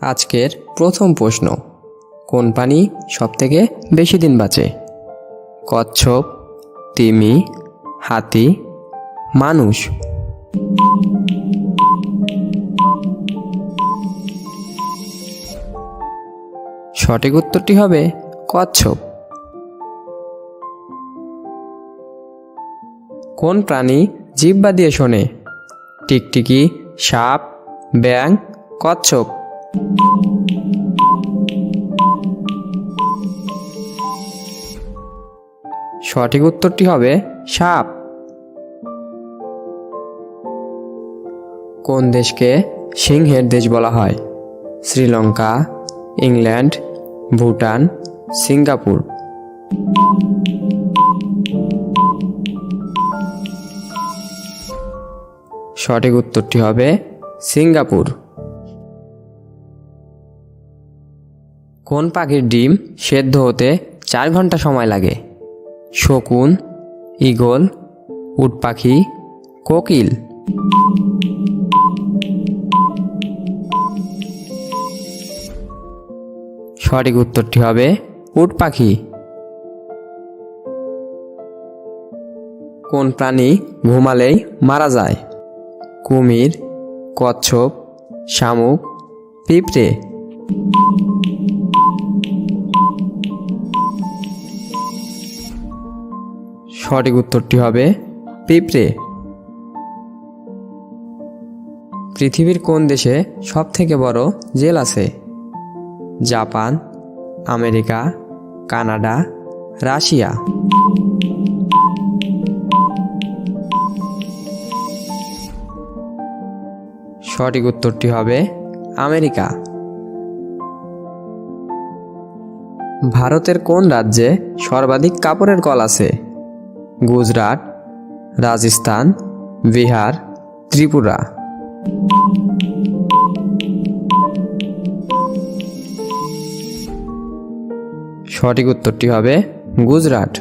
আজকের প্রথম প্রশ্ন, কোন প্রাণী সবথেকে বেশি দিন বাঁচে? কচ্ছপ, তিমি, হাতি, মানুষ। সঠিক উত্তরটি হবে কচ্ছপ। কোন প্রাণী জিহ্বা দিয়ে শোনে? টিকটিকি, সাপ ব্যাং কচ্ছপ। সঠিক উত্তরটি হবে সাপ। কোন দেশকে সিংহের দেশ বলা হয়? Sri Lanka, England, Bhutan, Singapore. সঠিক উত্তরটি হবে সিঙ্গাপুর। কোন পাখির ডিম সেদ্ধ হতে চার ঘণ্টা সময় লাগে? শকুন, ঈগল, উট পাখি, কোকিল। সঠিক উত্তরটি হবে উট পাখি। কোন প্রাণী ঘুমালেই মারা যায়? কুমির, কচ্ছপ, শামুক, পিঁপড়ে। সঠিক উত্তরটি হবে পিঁপড়ে। পৃথিবীর কোন দেশে সব থেকে বড় জেল আছে? Japan, America, Canada, Russia. সঠিক উত্তরটি হবে আমেরিকা। ভারতের কোন রাজ্যে সর্বাধিক কাপড়ের কল আছে? গুজরাট, রাজস্থান, বিহার, ত্রিপুরা। সঠিক উত্তরটি হবে গুজরাট।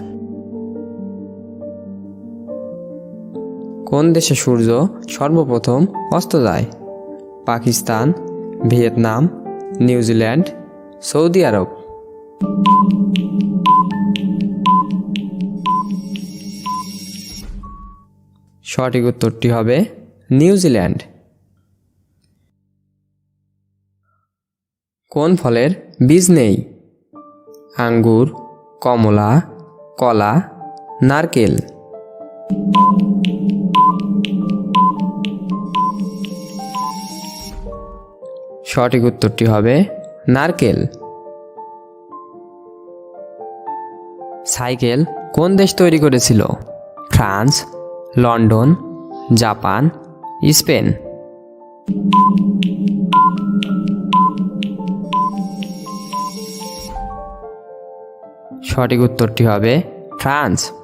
কোন দেশে সূর্য সর্বপ্রথম অস্ত যায়? Pakistan, Vietnam, New Zealand, Saudi Arab. সঠিক উত্তরটি হবে নিউজিল্যান্ড কোন ফলের বীজ নেই? আঙ্গুর, কমলা, কলা, নারকেল। সঠিক উত্তরটি হবে নারকেল। সাইকেল কোন দেশ তৈরি করেছিল? France London Japan Spain. সঠিক উত্তরটি হবে ফ্রান্স।